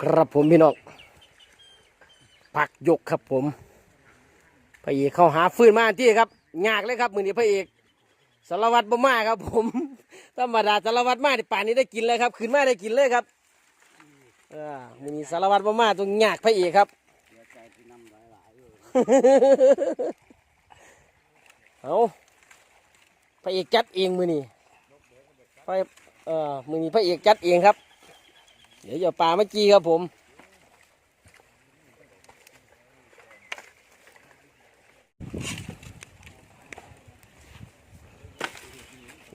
ครับผมพี่น้องปักยกครับผมพระเอกเข้าหาฟื้นมาที่ครับยากเลยครับมือนี้พระเอกสารวัตรบ่มาครับ ผมธรรมดาสารวัตรมาที่ป่านนี้ได้กินเลยครับขึ้นมาได้กินเลยครับมือนี้สารวัตรบ่มาต้องยากพระเอกครับเอาพระเอกจัดเองมือนี้ไปเออมือนี้พระเอกจัดเองครับ เดี๋ยวจะเอาปลามาจีครับผม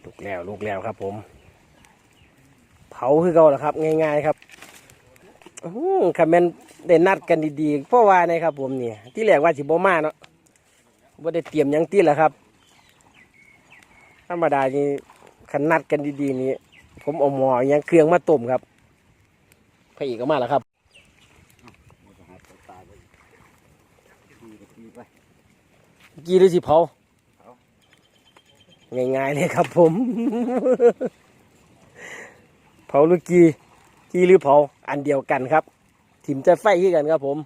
ลูกแล้วลูกแล้วครับผม เผาคือเก่าแหละครับ ง่าย ๆครับอื้อหือคำเมนได้นัดกันดีๆเพราะว่านะครับผมนี่ที่แรกว่าสิบมาเนาะว่าได้เตรียมยังตีแหละครับธรรมดานี่ขันนัดกันดีๆนี่ผมเอาหมอยังเครื่องมาต้มครับ พระเอกก็มาแล้วครับกีหรือสิเผาง่ายๆเลยครับผม เผาหรือกีกีหรือเผาอันเดียวกันครับ ถิ่มจะไฟที่กันครับผม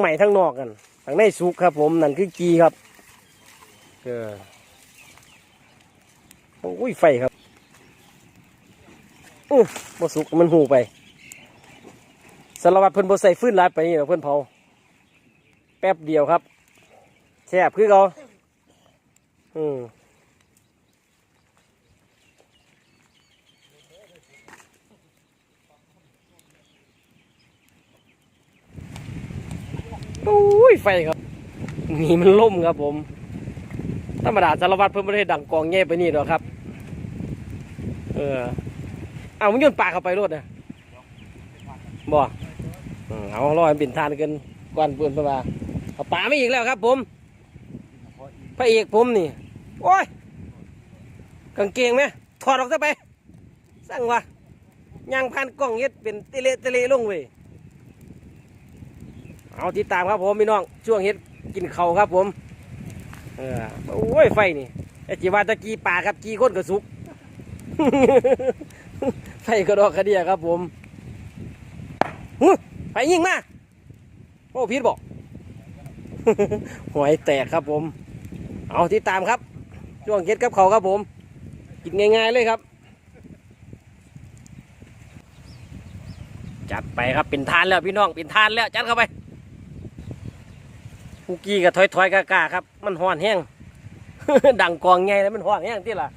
ใหม่ทั้งนอกกันทั้งในสุกครับผมนั่นคือกีครับเออโอ้ยไฟครับอู้บ่สุกมันหูไป สารวัตรเพิ่นบ่ใส่ฟื้นลายไปนี่หรอเพิ่นเผา แป๊บเดียวครับแซ่บคือเขาอืมโอ้ยไฟครับนี่มันล่มครับผมธรรมดาสารวัตรเพิ่นไม่ได้ดังกองแง่ไปนี่หรอกครับ เออเอามันโยนปลาเข้าไปรถนะบ่อืม เอารอให้เป็นทานกันก่อนเพื่อนเพื่อนมาเอาปลาไม่อีกแล้วครับ ผมพระเอกผมนี่ โอ้ยกางเกงไหมถอดออกซะไปสั่งวะย่างพันกล้องเฮ็ดเป็นเตเลเตเลลงเว้ยเอาติดตามครับผมพี่น้องช่วงเฮ็ดกินเขาครับผมเออโอ้ยไฟนี่ไอจีว่าตะกี้ป่าครับกี้คนกระสุกไฟกระดอกกระเดียครับผมหู ไฟยิงมาโอ้พีดบอกหวยแตกครับผม เอาที่ตามครับ ช่วงเก็ดกับเขาครับผม กินง่ายๆเลยครับ จัดไปครับเป็นทานแล้วพี่น้องเป็นทานแล้วจัดเข้าไปคุกกี้กับถอยถอยๆกากาครับ มันห่อนแห้งดังกองไงแล้วมันห่อนแห้งที่ล่ะ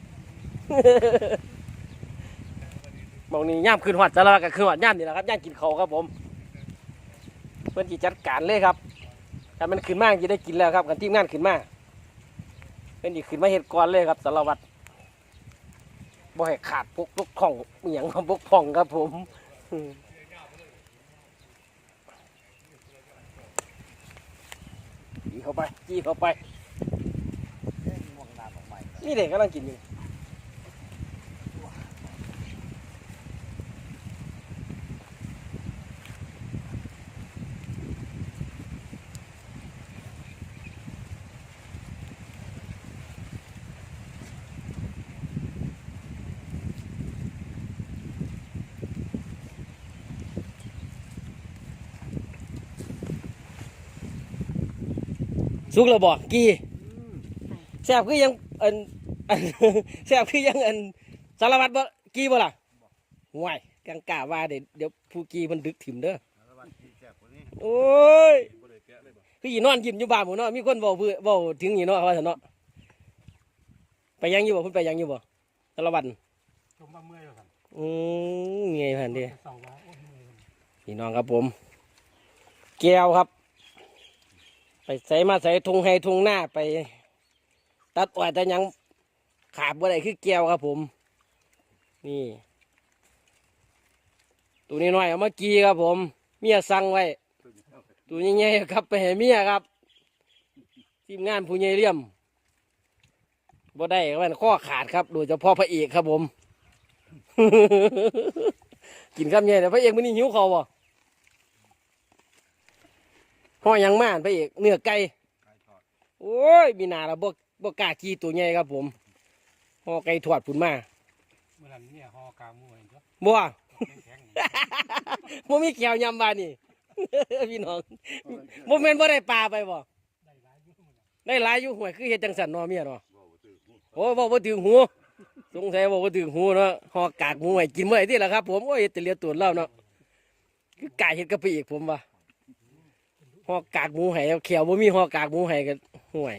มองนี่ย่ามขึ้นหวัดจะละกับขึ้นหวัดย่ามนี่แหละครับย่ามกินเขาครับผม พื่อนจีจัดการเลยครับถ้ามันขึ้นมากจะได้กินแล้วครับกันทีมงานขึ้นมากเป็นอีกขึ้นมาเหตุก่อนเลยครับสารวัตรบ่ให้ขาดพวกพวกของอหย่างของพวกพ่องครับผมอืมจี้เข้าไปจี้เข้าไปนี่เด็กกำลังกินอยู่ สุกระบอกกี้แซ่บคือยังอันอันแซ่บคือยังอันสารวัตรบ่กี้บ่ล่ะห่วยกังกาว่าเดี๋ยวเดี๋ยวผู้กี้มันดึกถิ่มเด้อโอ้ยคืออีนอนยิ้มอยู่บ้านหมู่เนาะมีคนบอกเพื่อบอกถึงอีเนาะว่าซั่นเนาะไปยังอยู่บ่เพิ่นไปยังอยู่บ่สารวัตรชมว่าเมื่อยแล้วครับอืมเงยพันเดีสองว่าโอ้ยเมื่อยแล้วพี่น้องครับผม แก้วครับ ไปใส่มาใส่ทุงให้ทุงหน้าไป ตัดอ้อยแต่ยังขาดบ่ได้คือแก้วครับผม นี่ ตัวนี้น้อยเอามากีครับผม เมียสั่งไว้ ตัวนี้ใหญ่ๆครับไปให้เมียครับ ทีมงานผู้ใหญ่เลี่ยมบ่ได้ก็มันข้อขาดครับ โดยเฉพาะพระเอกครับผม กินคำใหญ่แต่พระเอกมันนี่หิวเขาวบ่ ห่อหยังมานพระเอกเนื้อไก่โอ้ยมีหนาละบกบกล้ากีตัวใหญ่ครับผมห่อไก่ทอดผุนมาเมื่อนั้นเนี่ยห่อกลางมวยเนาะบ่แข็งๆบ่มีแก้วยำบานนี่พี่น้องบ่แม่นบ่ได้ปลาไปบ่ได้หลายอยุ่งหมดได้หลายอยู่ห่วยคือเฮ็ดจังสันเนาะเมียเนาะโอ้บ่บ่ถึงหูสงสัยบ่บ่ถึงหูเนาะหอกกากหมูให้กินเมื่อไหร่ที่ล่ะครับ ผมโอ้ยเฮ็ดแต่เหลียตัวเล่าเนาะคือกายเฮ็ดกะปิอีกผมว่า หอกกากหมูให้เขียวบ่มีหอกกากหมูให้ก็ห่วย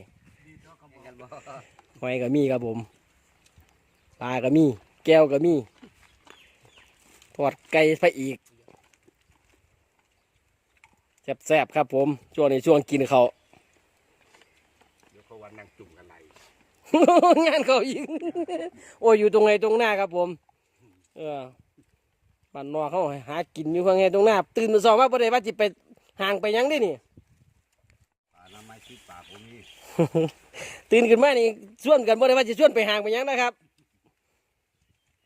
หอยก็มีครับผมปลาก็มี แก้วก็มีทอดไก่ไปอีกแซ่บๆครับผม ช่วงนี้ช่วงกินเขาวเดี๋ยวเขาวันนั่งจุ่มกันไหลงานเขายิงโอ้ยอยู่ตรงไหนตรงหน้าครับผม เออบ้านนอกเขาหากินอยู่ข้างไงตรงหน้า ตื่นมาสองว่าประเดี๋ยวว่าจิไป ห่างไปหยังได้นี่ป่าน้ำไม้ที่ป่าผมนี่ ตื่นขึ้นมานี่ชวนกันบ่ได้ว่าจะชวนไปห่างไปหยังนะครับ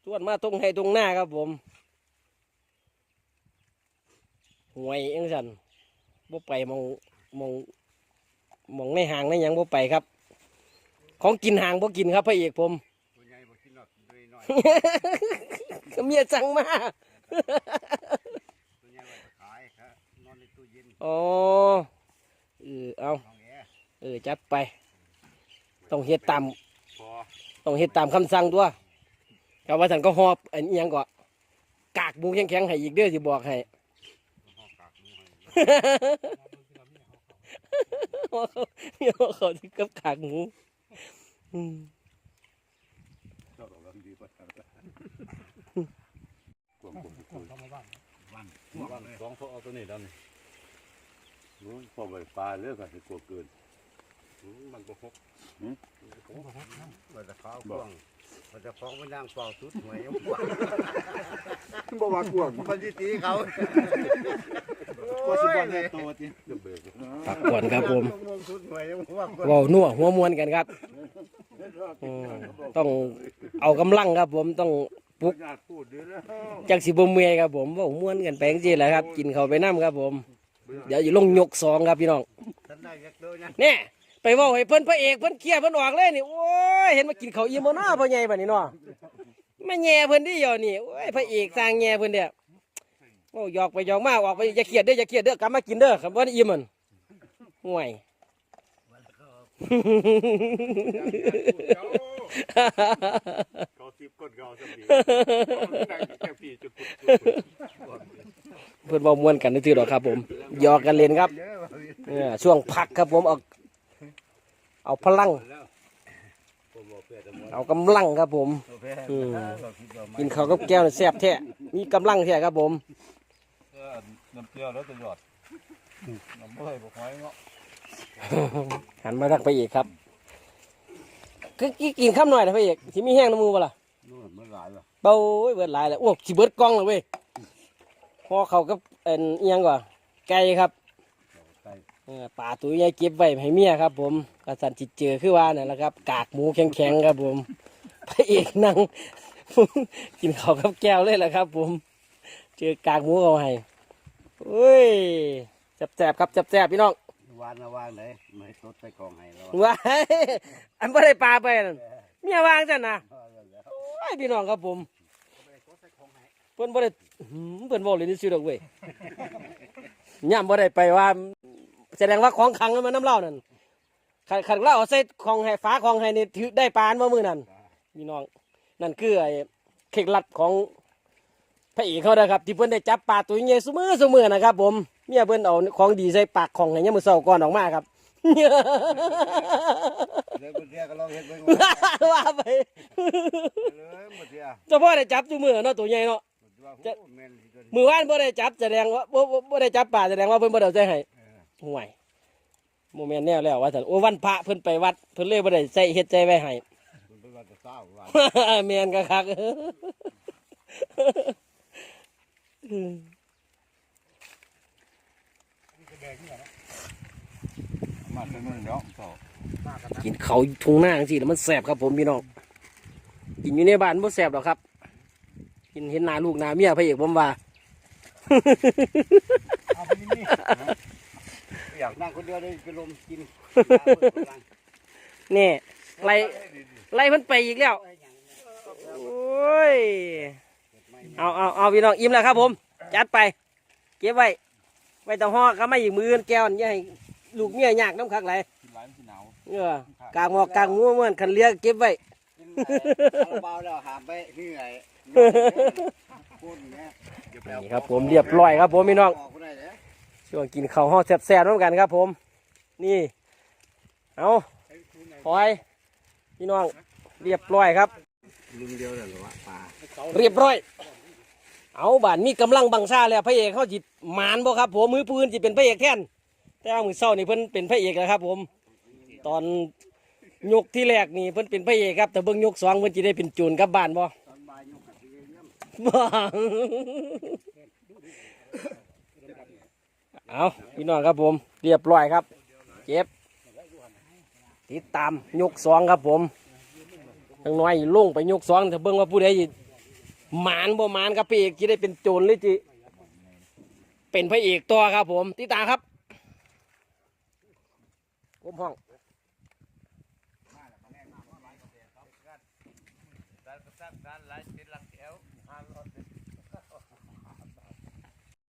ชวนมาตรงให้ตรงหน้าครับผมห่วยเอ็งสันบ่ไปมองมองมองในห่างในหยังบ่ไปครับ ของกินห่างบ่กินครับพระเอกผมตัวใหญ่บ่กินหรอกตัวน้อยก็เมียสั่งมา ตัวใหญ่ไว้ขายครับน อ๋อเออเอาเออจัดไป ต้องเฮ็ดตามต้องเฮ็ดตามคำสั่งตัวกับว่าฉันก็หอบอันเอียงก็กากมูแข็งๆให้อีกเด้อสิบอกให้ห้องกากมือให้เดี๋ยวเขาสิกับกากหมูอืมสองพวกเอาตัวนี้แล้วนี่ นู้นพอใบปลาเลือกกันกลัวเกินมันก็หกผมก็ฮดน้ำมันจะข้าวกวางมันจะฟ้องมันย่างเปล่าสุดหวยยังกวางบ่ว่ากวางมันสิตีเขาก็สิบ่ได้ตัวจิจะเบิกพักก่อนครับผมสุดหวยยังว่ากวางเว้านัวหัวมวนกันครับอืมต้องเอากำลังครับผมต้องปลุกอยากพูดดีแล้วจักสิบ่เมื่อยครับผมเว้าม่วนกันไปจังซี่แหละครับ กินข้าวไปน้ำครับผม เดี๋ยวอยู่ลงยกสองครับพี่น้องฉันได้ยักษ์ตัวนะเนี่ยไปเว่าให้เพิ่นพระเอกเพิ่นเคลียร์เพิ่นออกเลยนี่โอ้ยเห็นมากินข้าวอิ่มบ่เนาะพ่อใหญ่บัดนี้เนาะมาแย่เพิ่นดิเดี๋ยวนี่โอ้ยพระเอกสร้างแย่เพิ่นเด้อโอ้หยอกไปหยอกมาออกไปอย่าเครียดเด้ออย่าเครียดเด้อกลับมากินเด้อครับบ่ได้อิ่มมันห่วยเขาสิบคนเขาสมีแค่พี่จุด เพิ่นเว้าม่วนกันซื่อๆดอกครับ ผมหยอกกันเล่นครับเออช่วงพักครับผมเอาเอาพลังผมบอกเพื่อนจะมเอากำลังครับผมอืมกินข้าวกับแก้วนี่แซ่บแท้มีกำลังแท้ครับผมน้ำเปรี้ยวแล้วจะหยอดน้ำเมื่อยบอกไว้เนาะหันมาทักพระเอกครับคือกินข้ามหน่อยนะพระเอกที่มีแห้งน้ำมูบ่ล่ะนู่นมันหลายว่ะเบาเว้ยเบิดหลายแล้วโอ้สิเบิดกล้องเลยเว้ยพ อเขากับเอ็นเอียงกว่าไก่ครับไก่เออป่าตัวใหญ่เก็บไว้ให้เมียครับ ผมกระสันจิตเจอคือว่านั่นแหละครับ กากหมูแข็งๆครับผมพระเอกนั่ง กินข้าวกับแก้วเลยแหละครับ ผม เจอกากหมูเอาให้เฮ้ยแซ่บๆครับแซ่บๆพี่น้องวานนะวางไหนไม่ตดใส่กองให้แล้วว้ายอันบ่ได้ปลาไปนั่นเมียวางจันนะโอ้ยพี่น้องครับผม เพิ่นบ่ได้หืมเพิ่นบอกเลยนี่สิดอกเว้ยย่ำบ่ได้ไปว่า แสดงว่าของขังมันน้ำเหล้านั่นขันขันเหล้าเอาใส่ของให้ฟ้าของให้นี่ถือได้ปานบ่มือนั่นพี่น้องนั่นคือไอ้เคล็ดลับของพระเอกเขานะครับ ที่เพิ่นได้จับปลาตัวใหญ่ซุมือซุมือนะครับ ผมเมียเพิ่นเอาของดีใส่ปากของให้ยามมื้อเช้าก่อนออกมาครับเลยหมดเดียก็ลองเห็นไปหมดว่าไปเลยหมดเดียเจ้าพ่อได้จับจุมือเนาะตัวใหญ่เนาะ ว่าโอ้แม่นสิตัวนี้มือว่านบ่ได้จับแสดงว่าบ่บ่บ่ได้จับป่าแสดงว่าเพิ่นบ่ได้เอาใจให้ห่วยโมเมนต์แนวแล้วว่าซั่นโอ้วันพระเพิ่นไปวัดเพิ่นเลยบ่ได้ใส่เฮ็ดใจไว้ให้ มันเป็นวันจะเศร้าว่าแม่นก็คักมาเป็นมือเนาะต่อกินเขาวทุ่งนาจังซี่แล้วมันแซ่บครับผมพี่น้องกินอยู่ในบ้านบ่แซ่บหรอกครับ กินเห็นหน้าลูกหน้าเมียพระเอกผมว่า เอาไปนี่นี่อยากนั่งคนเดียวเลยไปลมกินนี่ไล่ไล่เพิ่นไปอีกแล้ว โอ้ย เอาเอาเอาพี่น้องอิ่มแล้วครับผม จัดไป เก็บไว้ ไว้แตะห่อก็ไม่อีกมืออนแก้วนี่อย่าให้ลูกเมียยากน้ำคักไหลายกินหลายมันสิหนาวเออกลางหมอกกลางงัวเหมือนคันเลี้ยเก็บไว้กินคาราบาวแล้วหามไปนี่ไงพูดอย่างเงี้ย นี่ครับผมเรียบร้อยครับผมพี่น้องช่วงกินข้าวห่อแซ่บๆร่วมกันครับ ผม นี่ เอาพอยพี่น้อง เรียบร้อยครับลุงเดียวเลยหรอวะปลาเรียบร้อย เอาบานมีกำลังบังชาแล้วพระเอกเขาจิตมานบ่ครับ ผมมือปืนจิเป็นพระเอกแท่นแต่ว่ามือเศร้านี่เพิ่นเป็นพระเอกแล้วครับ ผม ตอนยกที่แรกนี่เพิ่นเป็นพระเอกครับแต่เบิ่งยกสองเพิ่นจะได้เป็นจูนกลับบ้านบ่ บ้าเอาพี่น้องครับผม เรียบร้อยครับ เจ็บ ติดตามยกสองครับผมทั้งน้อยลงไปยกสองถ้าเบิ่งว่าผู้ใดหมานบ่หมานครับพระเอกจะได้เป็นโจรหรือจิเป็นพระเอกตัวครับผมติดตามครับก้มห้อง